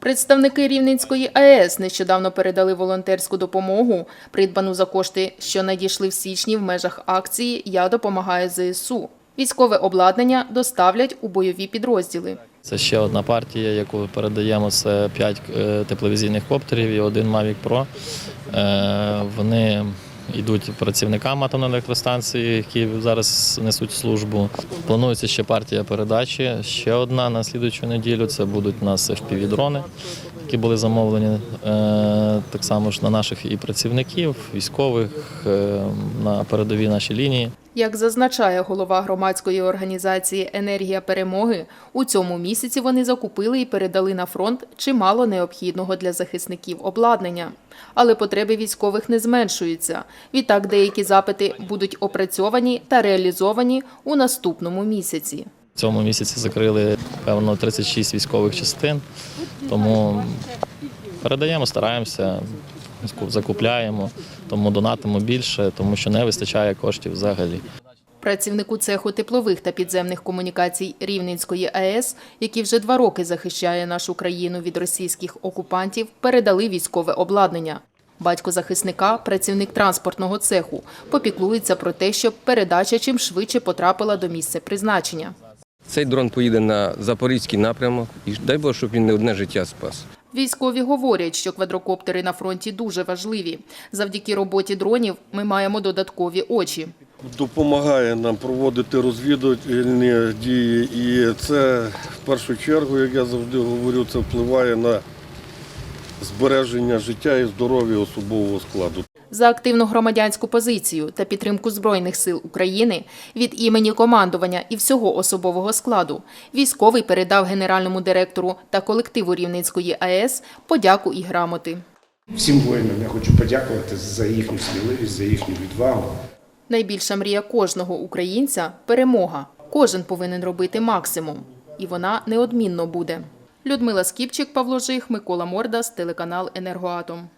Представники Рівненської АЕС нещодавно передали волонтерську допомогу, придбану за кошти, що надійшли в січні в межах акції Я допомагаю ЗСУ. Військове обладнання доставлять у бойові підрозділи. Це ще одна партія, яку передаємо. Це 5 тепловізійних коптерів і один Mavic Pro. Е, Вони йдуть працівникам атомної електростанції, які зараз несуть службу. Планується ще партія передачі. Ще одна на слідуючу неділю. Це будуть у нас FPV-дрони, які були замовлені е, так само ж на наших і працівників, військових е, на передовій нашій лінії. Як зазначає голова громадської організації Енергія перемоги, у цьому місяці вони закупили і передали на фронт чимало необхідного для захисників обладнання. Але потреби військових не зменшуються. Відтак деякі запити будуть опрацьовані та реалізовані у наступному місяці. Цьому місяці закрили певно 36 військових частин, тому передаємо, стараємося, закупляємо, тому донатимо більше, тому що не вистачає коштів взагалі. Працівнику цеху теплових та підземних комунікацій Рівненської АЕС, який вже два роки захищає нашу країну від російських окупантів, передали військове обладнання. Батько захисника, працівник транспортного цеху, попіклується про те, щоб передача чим швидше потрапила до місця призначення. Цей дрон поїде на запорізький напрямок і дай Бог, щоб він не одне життя спас. Військові говорять, що квадрокоптери на фронті дуже важливі. Завдяки роботі дронів ми маємо додаткові очі. допомагає нам проводити розвідувальні дії, і це в першу чергу, як я завжди говорю, це впливає на збереження життя і здоров'я особового складу. За активну громадянську позицію та підтримку Збройних сил України від імені командування і всього особового складу військовий передав генеральному директору та колективу Рівненської АЕС подяку і грамоти. Всім воїнам я хочу подякувати за їхню сміливість, за їхню відвагу. Найбільша мрія кожного українця перемога. Кожен повинен робити максимум, і вона неодмінно буде. Людмила Скіпчик, Павло Жих, Микола Мордас, телеканал Енергоатом.